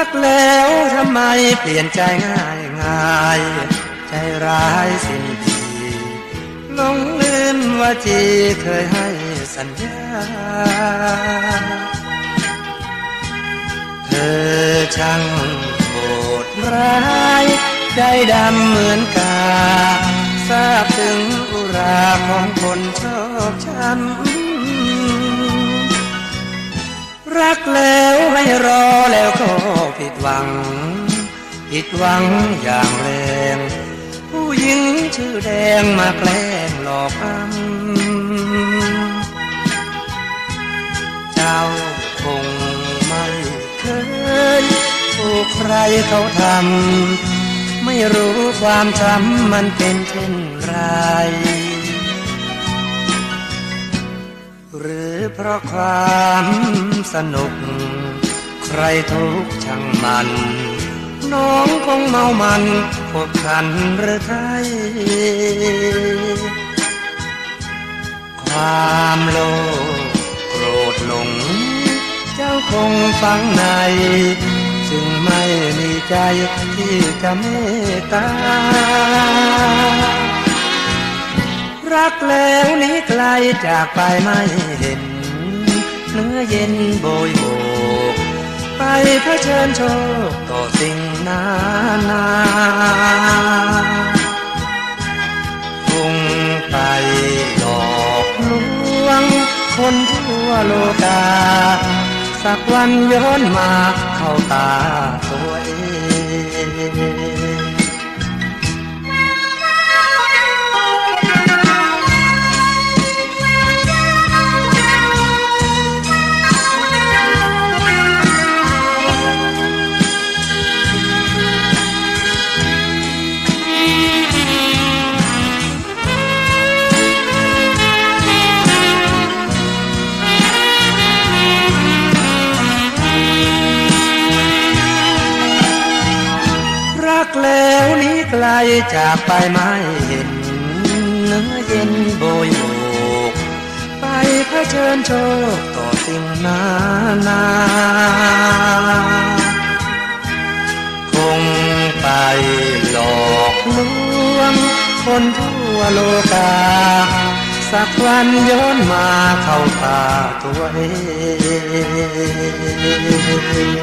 ักแล้วทำไมเปลี่ยนใจง่ายง่าย ใจร้ายสิ้นดีลงลืมว่าจีเคยให้สัญญา เธอช่างโหดร้าย ใจดำเหมือนกาทราบถึงอุราของคนชอบช้ำรักแล้วไม่รอแล้วก็ ผิดหวัง ผิดหวังอย่างแรง ผู้หญิงชื่อแดงมาแกล้งหลอกอ้ำเจ้าคงไม่เคยถูกใครเขาทำไม่รู้ความจำมันเป็นเช่นไรหรือเพราะความสนุก ใครทุกช่างมัน น้องคงเมามันพบคันหรือไทยความโลภโกรธหลง เจ้าคงฟังใน จึงไม่มีใจที่จะเมตตา รักแล้วนี้ไกลจากไปไม่เห็น เนื้อเย็นโบยโบก ไปเผชิญโชคต่อสิ่งนานาคงไปหลอกลวง คนทั่วโลกา สักวันย้อนมาเข้าตาตัวเอง แล้วนี้ไกลจากไปไม่เห็นเนื้อเย็นโบยโบกไปเผชิญโชคต่อสิ่งนานาคงไปหลอกลวง คนทั่วโลกา สักวันย้อนมาเข้าตาตัวเอ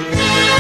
ง